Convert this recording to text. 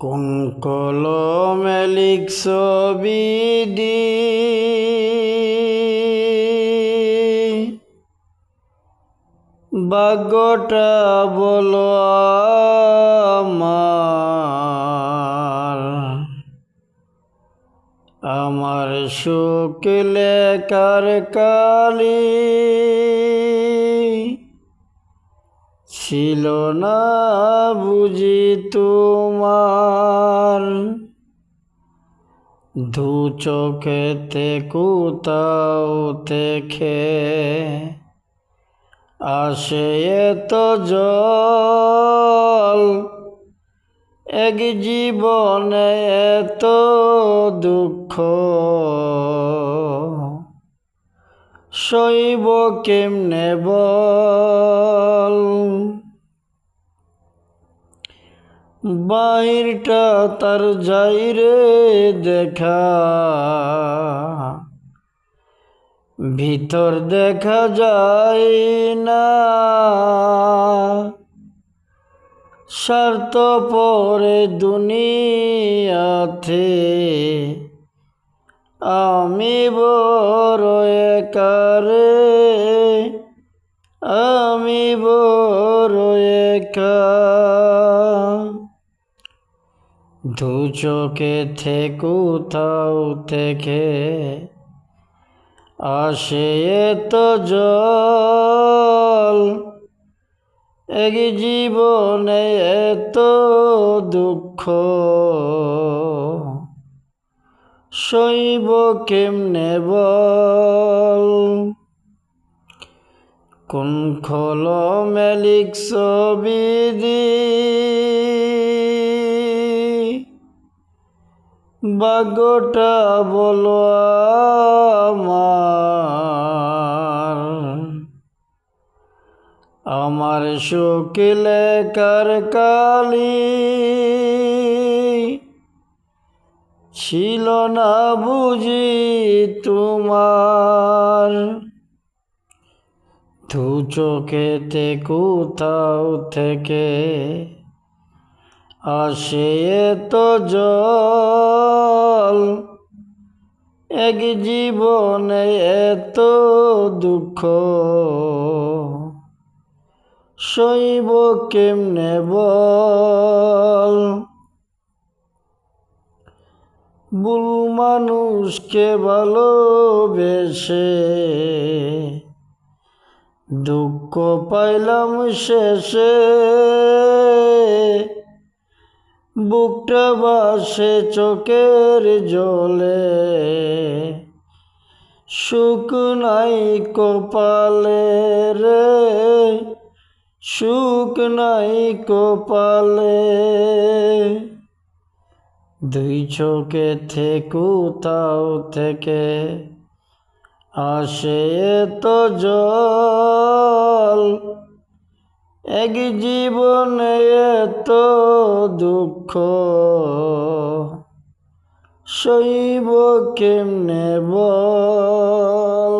কোন কলমে লিখছ বিডি? ভাগ্যটা বলো আমার। আমার সুখ লেখার কালি। ছিল না বুঝি তোমার। দু চোখেতে কোথাও দেখে আসে এত জল। এক জীবনে এত দুঃখ। শৈব কেমনে বল? বাহিরটা তার যাই রে দেখা, ভিতর দেখা যায় না। স্বার্থ পরে দুনিয়াতে আমি বড় একারে, আমি বড় একা। দু চোখে থেকে কোথাও থেকে আসে এত জল। এক জীবনে এত দুঃখ। শৈব কেমনে বল? কোন খল মেলিক বিধি ভাগ্যটা বলো আমার। আমার শুকিলে কার কালি। ছিল না বুঝি তোমার। দু চোখেতে কোথাও থেকে আসে তো জল। এক জীবনে এত দুঃখ। শৈব কেমনে বল? বুল মানুষকে ভালোবেসে দুঃখ পাইলাম শেষে। বুকটা বাসে চোখের জলে। সুখ নাই কপালে রে, সুখ নাই কপালে। দুই চোখে থেকে কোথাও থেকে, আসে তো জল। এক জীবনে এত দুঃখ শৈব কেমনে বল?